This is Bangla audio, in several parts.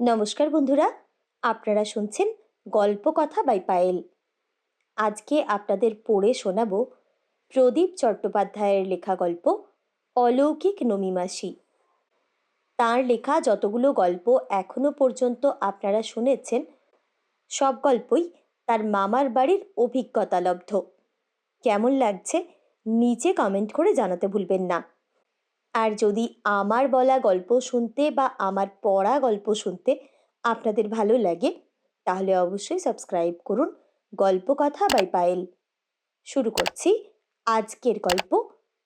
নমস্কার বন্ধুরা, আপনারা শুনছেন গল্প কথা বাই পায়েল। আজকে আপনাদের পড়ে শোনাব প্রদীপ চট্টোপাধ্যায়ের লেখা গল্প অলৌকিক নমিমাসি। তার লেখা যতগুলো গল্প এখনও পর্যন্ত আপনারা শুনেছেন, সব গল্পই তার মামার বাড়ির অভিজ্ঞতালব্ধ। কেমন লাগছে, নিচে কমেন্ট করে জানাতে ভুলবেন না। আর যদি আমার বলা গল্প শুনতে বা আমার পড়া গল্প শুনতে আপনাদের ভালো লাগে, তাহলে অবশ্যই সাবস্ক্রাইব করুন গল্প কথা বাই পায়েল। শুরু করছি আজকের গল্প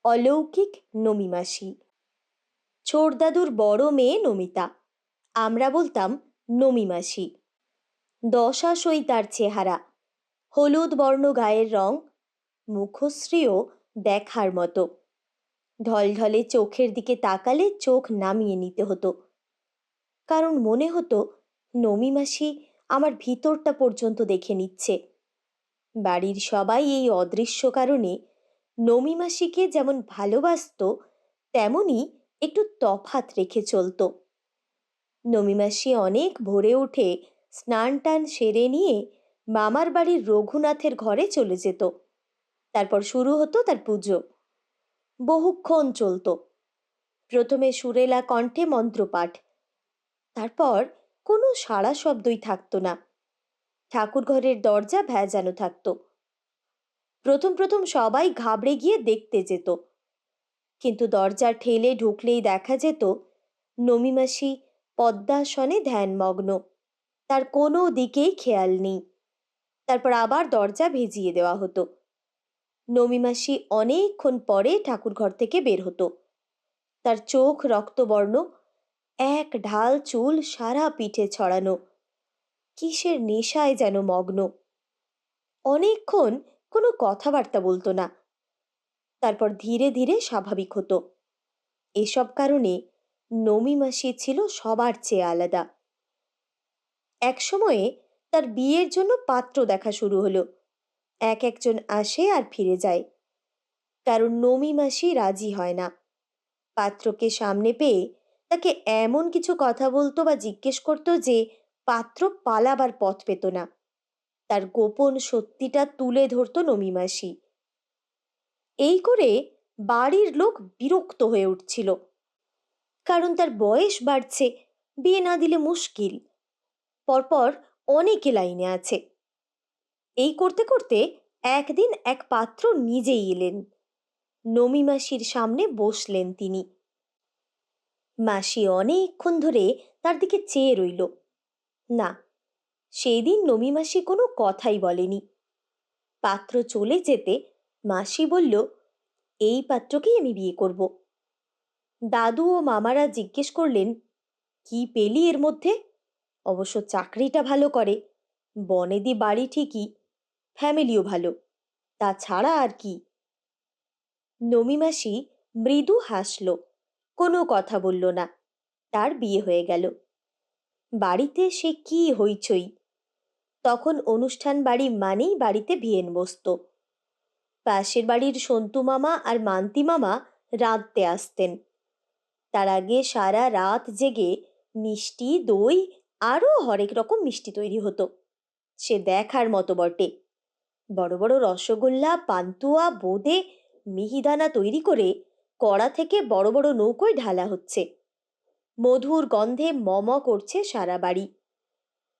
অলৌকিক নমিমাসি। ছোড়দাদুর বড় মেয়ে নমিতা, আমরা বলতাম নমিমাসি। দশাশই তার চেহারা, হলুদ বর্ণ গায়ের রং, মুখশ্রীও দেখার মতো। ঢলঢলে চোখের দিকে তাকালে চোখ নামিয়ে নিতে হতো। কারণ মনে হতো, নমি মাসি আমার ভিতরটা পর্যন্ত দেখে নিচ্ছে। বাড়ির সবাই এই অদৃশ্য কারণে নমি মাসিকে যেমন ভালোবাসত তেমনই একটু তফাত রেখে চলত। নমি মাসি অনেক ভোরে উঠে স্নান টান সেরে নিয়ে মামার বাড়ির রঘুনাথের ঘরে চলে যেত। তারপর শুরু হতো তার পুজো। বহুক্ষণ চলত। প্রথমে সুরেলা কণ্ঠে মন্ত্রপাঠ। তারপর কোনো সাড়া শব্দই থাকতো না। ঠাকুর ঘরের দরজা ভেজানো থাকতো। প্রথম প্রথম সবাই ঘাবড়ে গিয়ে দেখতে যেত। কিন্তু দরজা ঠেলে ঢুকলেই দেখা যেত, নমিমাসি পদ্মাসনে ধ্যানমগ্ন। তার কোনো দিকেই খেয়াল নেই। তারপর আবার দরজা ভেজিয়ে দেওয়া হতো। নমিমাসি অনেকক্ষণ পরে ঠাকুরঘর থেকে বের হতো। তার চোখ রক্তবর্ণ, এক ঢাল চুল সারা পিঠে ছড়ানো। কিসের নেশায় যেন মগ্ন। অনেকক্ষণ কোনো কথাবার্তা বলতো না। তারপর ধীরে ধীরে স্বাভাবিক হতো। এসব কারণে নমিমাসি ছিল সবার চেয়ে আলাদা। এক সময়ে তার বিয়ের জন্য পাত্র দেখা শুরু হলো। এক একজন আসে আর ফিরে যায়। কারণ নমি মাসি রাজি হয় না। পাত্রকে সামনে পেয়ে তাকে এমন কিছু কথা বলতো বা জিজ্ঞেস করতো যে পাত্র পালাবার পথ পেত না। তার গোপন সত্যিটা তুলে ধরত নমিমাসি এই করে বাড়ির লোক বিরক্ত হয়ে উঠছিল। কারণ তার বয়স বাড়ছে, বিয়ে না দিলে মুশকিল। পরপর অনেকে লাইনে আছে। এই করতে করতে একদিন এক পাত্র নিজেই এলেন। নমি মাসির সামনে বসলেন তিনি। মাসি অনেকক্ষণ ধরে তার দিকে চেয়ে রইল। না সেই দিন নমি মাসি কোনো কথাই বলেনি। পাত্র চলে যেতে মাসি বলল, এই পাত্রকেই আমি বিয়ে করব। দাদু ও মামারা জিজ্ঞেস করলেন, কি পেলি এর মধ্যে? অবশ্য চাকরিটা ভালো করে। বনেদি বাড়ি ঠিকই ফ্যামিলিও ভালো। তাছাড়া আর কি। নমিমাসি মৃদু হাসল, কোনো কথা বলল না। তার বিয়ে হয়ে গেল। বাড়িতে সে কি হইচই? তখন অনুষ্ঠান বাড়ি মানেই বাড়িতে ভিয়েন বসত। পাশের বাড়ির সন্তু মামা আর মান্তি মামা রাঁধতে আসতেন। তার আগে সারা রাত জেগে মিষ্টি, দই, আরও হরেক রকম মিষ্টি তৈরি হতো। সে দেখার মতো বটে। বড় বড় রসগোল্লা, পান্তুয়া, বোঁদে, মিহিদানা তৈরি করে কড়া থেকে বড় বড় নৌকোয় ঢালা হচ্ছে। মধুর গন্ধে মম করছে সারা বাড়ি।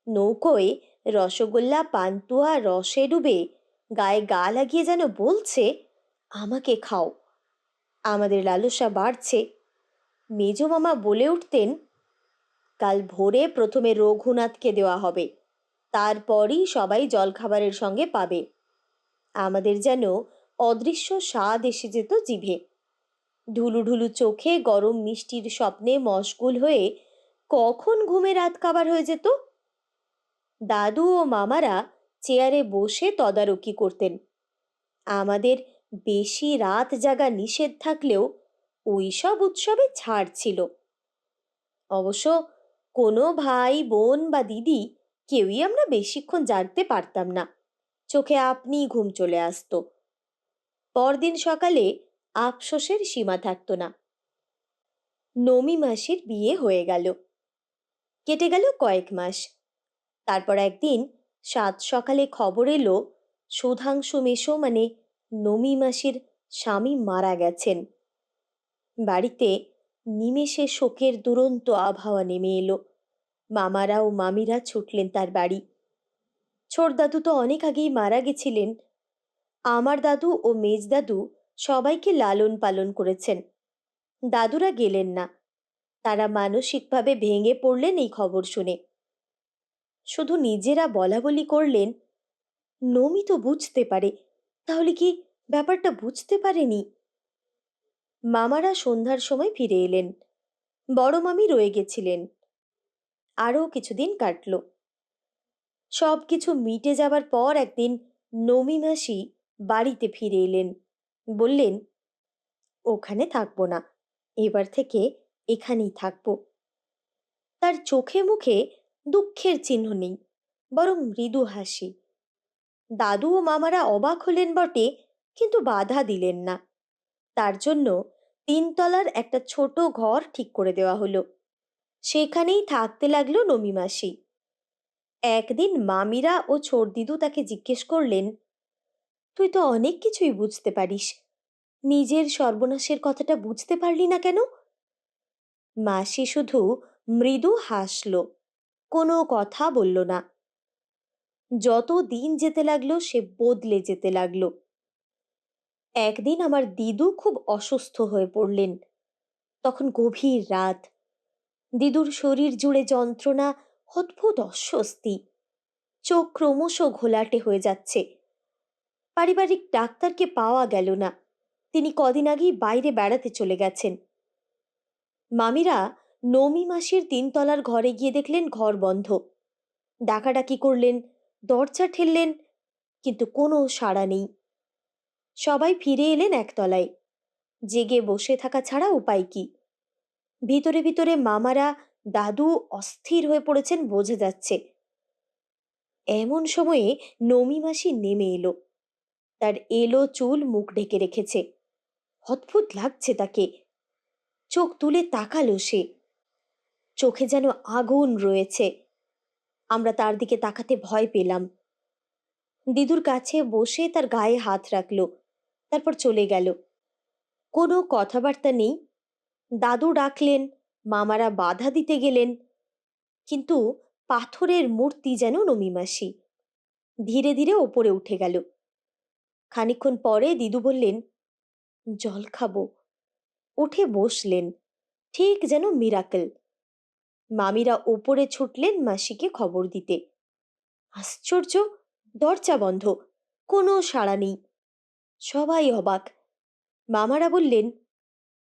নৌকোয় রসগোল্লা, পান্তুয়া, রসে ডুবে গায়ে গা লাগিয়ে যেন বলছে, আমাকে খাও। আমাদের লালসা বাড়ছে। মেজ মামা বলে উঠতেন, কাল ভোরে প্রথমে রঘুনাথকে দেওয়া হবে। তারপরই সবাই জলখাবারের সঙ্গে পাবে। আমাদের যেন অদৃশ্য স্বাদ এসে যেত জিভে। ঢুলু ঢুলু চোখে গরম মিষ্টির স্বপ্নে মশগুল হয়ে কখন ঘুমে রাত কাবার হয়ে যেত? দাদু ও মামারা চেয়ারে বসে তদারকি করতেন। আমাদের বেশি রাত জাগা নিষেধ থাকলেও ওই সব উৎসবে ছাড় ছিল। অবশ্য কোনো ভাই, বোন বা দিদি কেউই আমরা বেশিক্ষণ জাগতে পারতাম না। চোখে আপনি ঘুম চলে আসতো। পরদিন সকালে আফসোসের সীমা থাকতো না। নমি মাসির বিয়ে হয়ে গেল। কেটে গেল কয়েক মাস। তারপর একদিন সাত সকালে খবর এলো, সুধাংশু মেশো মানে নমি মাসির স্বামী মারা গেছেন। বাড়িতে নিমেষে শোকের দুরন্ত আবহাওয়া নেমে এলো। মামারা ও মামিরা ছুটলেন তার বাড়ি। ছোট দাদু তো অনেক আগেই মারা গেছিলেন। আমার দাদু ও মেজ দাদু সবাইকে লালন পালন করেছেন। দাদুরা গেলেন না। তারা মানসিকভাবে ভেঙে পড়লেন এই খবর শুনে। শুধু নিজেরা বলা বলি করলেন, নমি তো বুঝতে পারে। তাহলে কি ব্যাপারটা বুঝতে পারেনি? মামারা সন্ধ্যার সময় ফিরে এলেন। বড় মামি রয়ে গেছিলেন। আরও কিছুদিন কাটল। সব কিছু মিটে যাবার পর একদিন নমি মাসি বাড়িতে ফিরে এলেন। বললেন, ওখানে থাকব না, এবার থেকে এখানেই থাকব। তার চোখে মুখে দুঃখের চিহ্ন নেই, বরং মৃদু হাসি। দাদু ও মামারা অবাক হলেন বটে, কিন্তু বাধা দিলেন না। তার জন্য তিনতলার একটা ছোট ঘর ঠিক করে দেওয়া হলো। সেখানেই থাকতে লাগল নমি মাসি একদিন মামিরা ও ছোট দিদু তাকে জিজ্ঞেস করলেন, তুই তো অনেক কিছুই বুঝতে পারিস। নিজের সর্বনাশের কথাটা বুঝতে পারলি না কেন? মাসি শুধু মৃদু হাসল, কোনো কথা বলল না। যত দিন যেতে লাগল, সে বদলে যেতে লাগল। একদিন আমার দিদু খুব অসুস্থ হয়ে পড়লেন। তখন গভীর রাত। দিদুর শরীর জুড়ে যন্ত্রণা অদ্ভুত অস্বস্তি। চোখ ক্রমশ ঘোলাটে হয়ে যাচ্ছে। পারিবারিক ডাক্তারকে পাওয়া গেল না। তিনি কদিন আগেই বাইরে বেড়াতে চলে গেছেন। মামিরা নমি মাসির তিনতলার ঘরে গিয়ে দেখলেন ঘর বন্ধ। ডাকাডাকি করলেন, দরজা ঠেললেন, কিন্তু কোনো সাড়া নেই। সবাই ফিরে এলেন একতলায়। জেগে বসে থাকা ছাড়া উপায় কি? ভিতরে ভিতরে মামারা দাদু অস্থির হয়ে পড়েছেন বোঝা যাচ্ছে। এমন সময়ে নমি মাসি নেমে এলো। তার এলো চুল মুখ ঢেকে রেখেছে। অদ্ভুত লাগছে তাকে। চোখ তুলে তাকালো সে। চোখে যেন আগুন রয়েছে। আমরা তার দিকে তাকাতে ভয় পেলাম। দিদুর কাছে বসে তার গায়ে হাত রাখল। তারপর চলে গেল। কোনো কথাবার্তা নেই। দাদু ডাকলেন। মামারা বাধা দিতে গেলেন। কিন্তু পাথরের মূর্তি যেন নমিমাসি। ধীরে ধীরে ওপরে উঠে গেল। খানিক্ষণ পরে দিদু বললেন, জল খাব। উঠে বসলেন, ঠিক যেন মিরাকেল। মামিরা ওপরে ছুটলেন মাসিকে খবর দিতে। আশ্চর্য, দরজা বন্ধ, কোনো সাড়া নেই। সবাই অবাক। মামারা বললেন,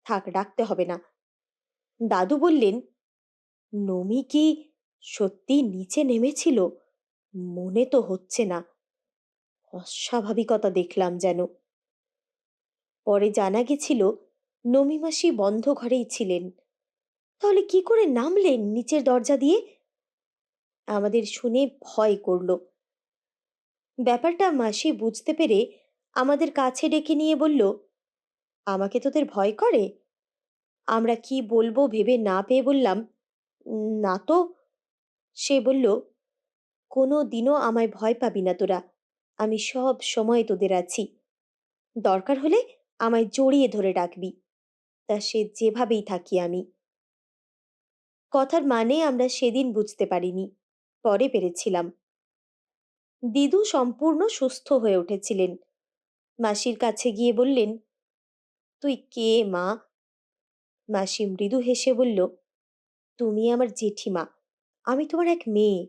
থাক, ডাকতে হবে না। দাদু বললেন, নমি কি সত্যি নিচে নেমেছিল? মনে তো হচ্ছে না। অস্বাভাবিকতা দেখলাম যেন। পরে জানা গেছিল নমিমাসি বন্ধ ঘরেই ছিলেন। তাহলে কি করে নামলেন নিচের দরজা দিয়ে? আমাদের শুনে ভয় করল। ব্যাপারটা মাসি বুঝতে পেরে আমাদের কাছে ডেকে নিয়ে বলল, আমাকে তোদের ভয় করে? আমরা কি বলব ভেবে না পেয়ে বললাম না তো। সে বলল কোনো দিনও আমায় ভয় পাবি না তোরা, আমি সব সময় তোদের আছি। দরকার হলে আমায় জড়িয়ে ধরে ডাকবি তা সে যেভাবেই থাকি আমি। কথার মানে আমরা সেদিন বুঝতে পারিনি, পরে পেরেছিলাম। দিদু সম্পূর্ণ সুস্থ হয়ে উঠেছিলেন। মাসির কাছে গিয়ে বললেন, তুই কে মা? মাসি মৃদু হেসে বলল, তুমি আমার জেঠিমা, আমি তোমার এক মেয়ে।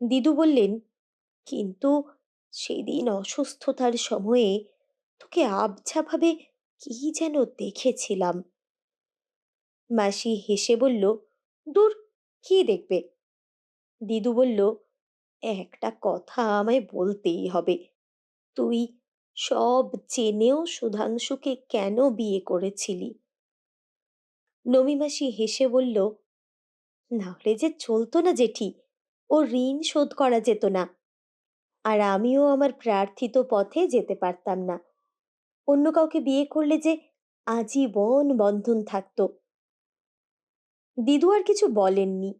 দিদু বললেন, কিন্তু সেদিন অসুস্থতার সময়ে তোকে আবঝাভাবে কি যেন দেখেছিলাম। মাসি হেসে বলল, দূর, কি দেখবে? দিদু বলল, একটা কথা আমায় বলতেই হবে। তুই সব জেনেও সুধাংশুকে কেন বিয়ে করেছিলি? নমিমাসি হেসে বলল, নাহলে যে চলতো না জেঠি, ও ঋণ শোধ করা যেত না। আর আমিও আমার প্রার্থিত পথে যেতে পারতাম না। অন্য কাউকে বিয়ে করলে যে আজীবন বন্ধন থাকতো। দিদু আর কিছু বলেননি।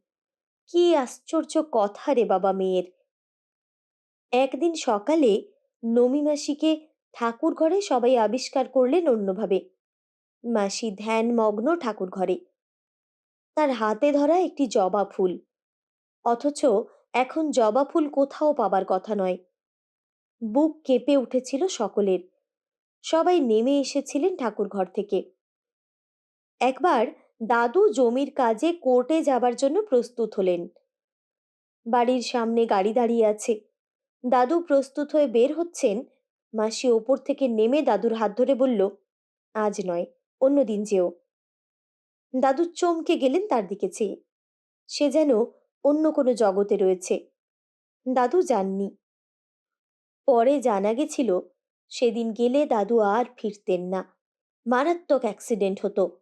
কি আশ্চর্য কথা রে বাবা মেয়ের। একদিন সকালে নমি মাসিকে ঠাকুর ঘরে সবাই আবিষ্কার করলেন অন্যভাবে। মাসি ধ্যানমগ্ন ঠাকুর ঘরে তার হাতে ধরা একটি জবা ফুল। অথচ এখন জবা ফুল কোথাও পাবার কথা নয়। বুক কেঁপে উঠেছিল সকলের। সবাই নেমে এসেছিলেন ঠাকুর ঘর থেকে। একবার দাদু জমির কাজে কোর্টে যাবার জন্য প্রস্তুত হলেন। বাড়ির সামনে গাড়ি দাঁড়িয়ে আছে। দাদু প্রস্তুত হয়ে বের হচ্ছেন। মাসি ওপর থেকে নেমে দাদুর হাত ধরে বলল, আজ নয়। অন্যদিন যেও। দাদু চমকে গেলেন তার দিকে চেয়ে। সে যেন অন্য কোনো জগতে রয়েছে। দাদু যাননি। পরে জানা গেছিল, সেদিন গেলে দাদু আর ফিরতেন না। মারাত্মক অ্যাক্সিডেন্ট হতো।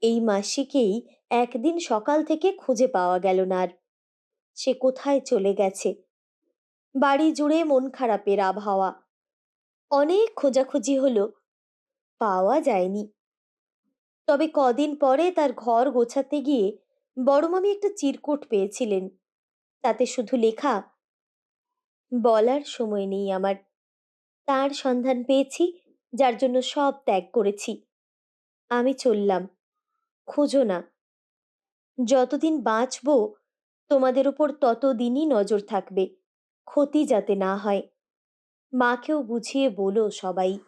এই মাসিকেই একদিন সকাল থেকে খুঁজে পাওয়া গেল না আর। সে কোথায় চলে গেছে? বাড়ি জুড়ে মন খারাপের আবহাওয়া। অনেক খোঁজাখুঁজি হলো পাওয়া যায়নি। তবে কদিন পরে তার ঘর গোছাতে গিয়ে বড় মামি একটা চিরকুট পেয়েছিলেন। তাতে শুধু লেখা, বলার সময় নেই আমার। তার সন্ধান পেয়েছি, যার জন্য সব ত্যাগ করেছি। আমি চললাম। খোঁজো না। যতদিন বাঁচব, তোমাদের উপর ততদিনই নজর থাকবে। ক্ষতি যাতে না হয়। মাকেও বুঝিয়ে বলো সবাই।